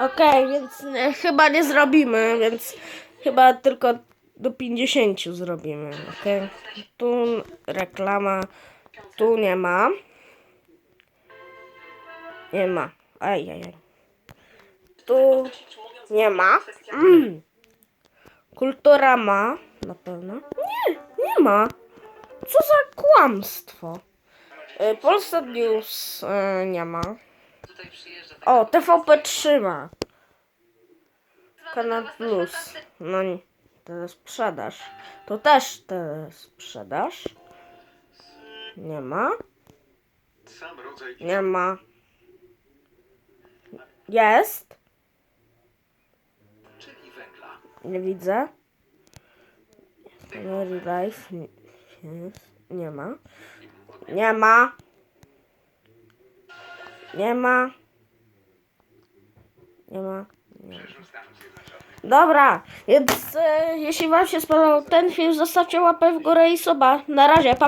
Okej, więc nie, chyba nie zrobimy, więc chyba tylko do 50 zrobimy, okej? Tu reklama, tu nie ma. Nie ma. Ej. Tu nie ma. Mm. Kultura ma, na pewno. Nie, nie ma. Co za kłamstwo. Y, Polsat News y, nie ma. O, TVP trzyma. Kanal Plus. No nie. Teraz sprzedaż. To też teraz sprzedaż. Nie ma. Sam rodzaj Nie ma. Jest. czyli węgla. Nie widzę. Family Life. Nie ma. Nie ma. Nie ma. Nie ma. Nie ma. Dobra, więc e, jeśli Wam się spodobał ten film, zostawcie łapę w górę i suba. Na razie, pa.